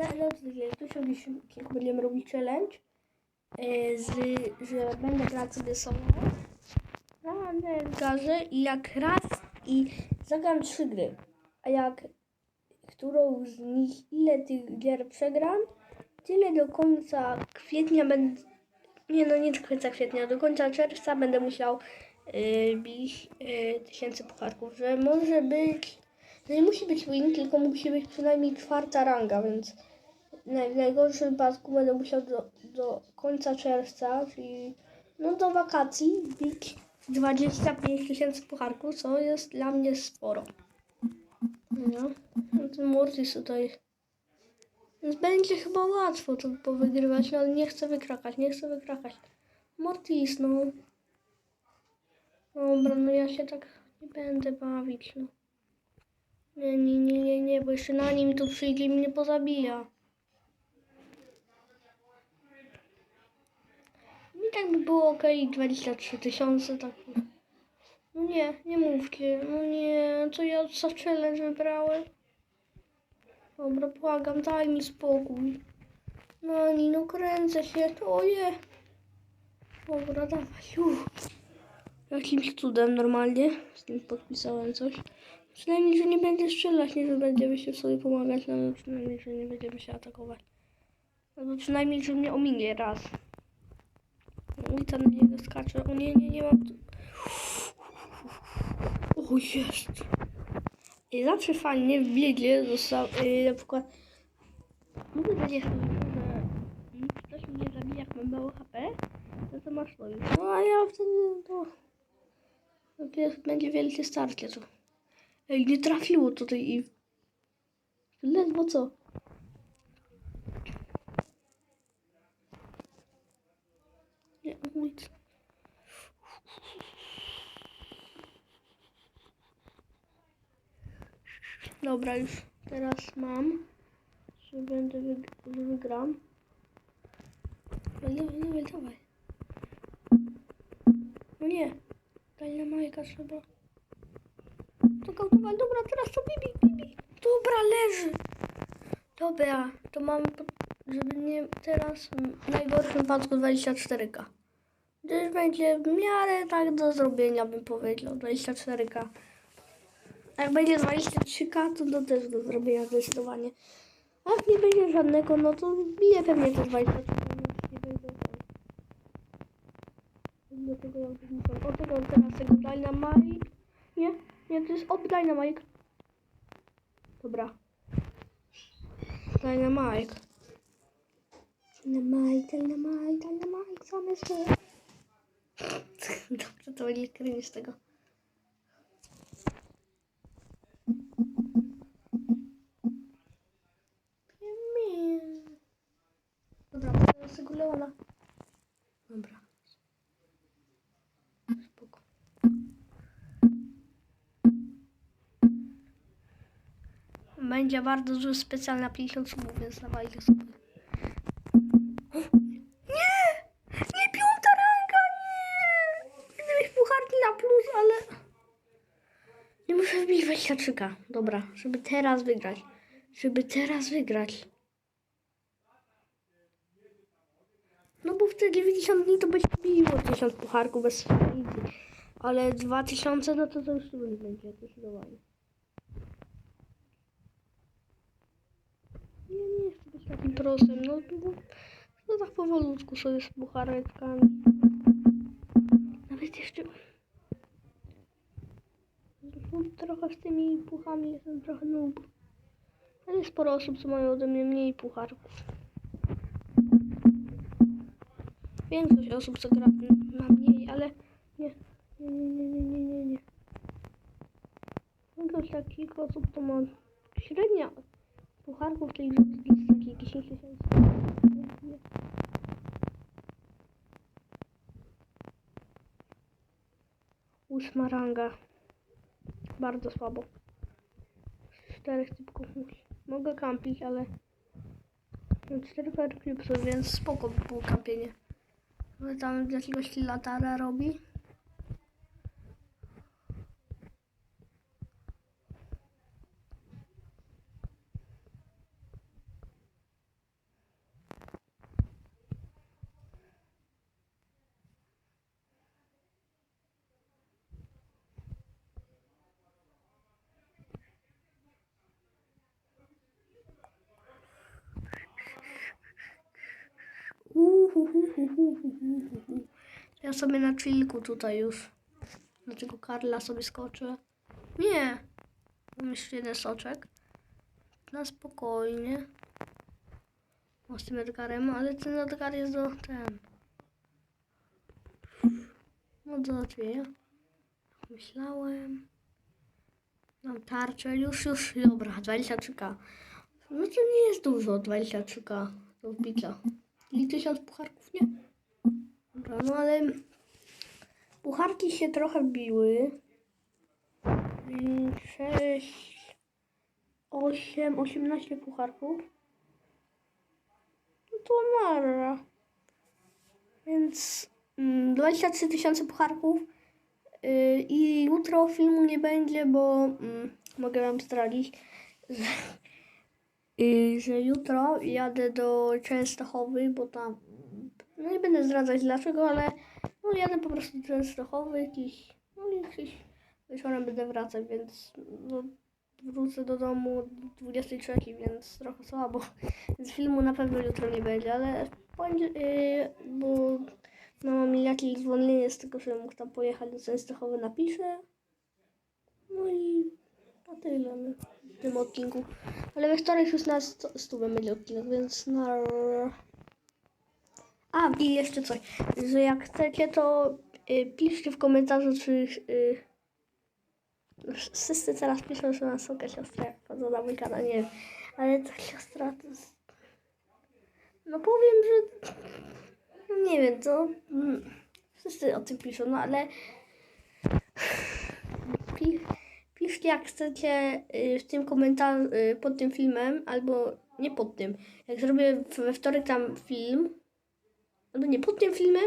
Ale tu się kilku będziemy robić challenge, e, z, że będę grać sobie solo. Na Edgarze i jak raz i zagram trzy gry, a jak którą z nich, ile tych gier przegram, tyle do końca kwietnia będę, nie no nie do końca kwietnia, do końca czerwca będę musiał yy, bić yy, tysięcy pucharków, że może być, no nie musi być win, tylko musi być przynajmniej czwarta ranga, więc w najgorszym wypadku będę musiał do, do końca czerwca, czyli no do wakacji bić 25 tysięcy pucharków, co jest dla mnie sporo. No, no ten Mortis tutaj. Więc będzie chyba łatwo to powygrywać, no, ale nie chcę wykrakać, nie chcę wykrakać. Mortis, no. Dobra, no ja się tak nie będę bawić, no. Nie, nie, nie, nie, nie, bo jeszcze na nim tu przyjdzie i mnie pozabija. I tak by było ok, 23 tysiące, tak. No nie, nie mówcie, no nie, co ja za challenge wybrałem? Dobra, błagam, daj mi spokój. No nie, no kręcę się, oje. Dobra, dawaj, uff. Jakimś cudem normalnie, z tym podpisałem coś. Przynajmniej, że nie będzie strzelać, nie, że będziemy się sobie pomagać, no ale przynajmniej, że nie będziemy się atakować. Albo przynajmniej, że mnie ominie raz. No i tam na niego skacze. O nie, nie, nie mam... tu- O jest! I zawsze fajnie w bieglie został, yy, na przykład mogę powiedzieć, że mm, ktoś mnie zabija, jak mam mało HP, no to masz to. No a ja wtedy to... Będzie wielkie starcie to. Ej, nie trafiło tutaj i... Ledwo co? Nie, nic. Dobra, już teraz mam. Że będę wyg że wygram. Dawaj, dawaj, dawaj, dawaj. No nie. Dalna majka trzeba. Kautować. Dobra, teraz to bibi, bibi. Dobra, leży. Dobra, to mamy, po- żeby nie teraz w najgorszym wypadku 24k. Gdzieś będzie w miarę tak do zrobienia, bym powiedział, 24k. A jak będzie 23k, to, to też do zrobienia zdecydowanie. A jak nie będzie żadnego, no to bije pewnie te 23k. więc nie będzie ten. Do tego muszę. O tego teraz tego Dynamite. Nie, nie, to jest ob Dynamite. Dobra. Dynamite. Dynamite, Dynamite, Dynamite, same słowa. Dobrze, to nie kryje z tego. Dobra, teraz tego Leona. Dobra. Będzie bardzo zły specjal na 50 subów, więc dawajcie sobie. Nie! Nie piąta ranga, nie! Chcę mieć na plus, ale... Nie muszę wbić 23k. Dobra, żeby teraz wygrać. Żeby teraz wygrać. No bo w te 90 dni to będzie biło 1000 pucharków bez. Ale 2000 no to to już nie będzie zdecydowanie. Nie, nie chcę być takim prosem, no, no, no tak powolutku sobie z puchareczkami. Nawet jeszcze... no, Trochę z tymi puchami jestem trochę noob. Ale jest sporo osób, co mają ode mnie mniej pucharków. Większość osób, co gra ma mniej, ale nie, nie, nie, nie, nie, nie, nie. Większość takich osób to ma średnia pucharków, czyli jest 10 tysięcy. Ósma ranga. Bardzo słabo. Czterech typków. Mogę kampić, ale mam cztery fairclipsy, więc spoko by było kampienie. Ale tam jakiegoś latara robi. Ja sobie na chillku tutaj już. Do tego Karla sobie skoczę. Nie. Mam jeszcze jeden soczek. Na spokojnie. O, z tym Edgarem, ale ten Edgar jest do ten. No odwieja. Myślałem. Mam tarczę, już, już, dobra, 23k. No to nie jest dużo, 23k do wbicia. I 1000 pucharków, nie? Dobra, no ale pucharki się trochę biły. 6, 8, 18 pucharków. No to nara. Więc mm, 23 tysiące pucharków. Yy, I jutro filmu nie będzie, bo mm, mogę wam zdradzić, że, yy, że jutro jadę do Częstochowy, bo tam, no nie będę zdradzać dlaczego, ale no jadę po prostu do Częstochowy gdzieś, no i gdzieś wieczorem będę wracać, więc no, wrócę do domu 23, więc trochę słabo, więc filmu na pewno jutro nie będzie, ale będzie, yy, bo no mam jakieś zwolnienie z tego, że mógł tam pojechać do Częstochowy napiszę. No i na tyle no, w tym odcinku. Ale we wtorek już na stówę będzie odcinek, więc na... A, i jeszcze coś, że jak chcecie, to y, piszcie w komentarzu, czy... Y, no, wszyscy teraz piszą, że mam soka siostra, jak wchodzą na mój kanał, nie wiem. Ale ta siostra to jest... No powiem, że... No nie wiem, to... mm, Wszyscy o tym piszą, no ale... Pi, piszcie jak chcecie y, w tym komentarzu, y, pod tym filmem, albo nie pod tym. Jak zrobię we wtorek tam film, albo nie, pod tym filmem,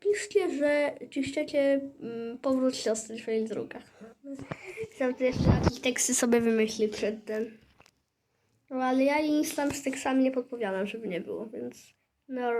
piszcie, że czy chcecie mm, powrót siostry w swoich drogach. Chciałam jeszcze jakieś teksty sobie wymyślić przed ten. No ale ja nic tam z tekstami nie podpowiadam, żeby nie było, więc... No.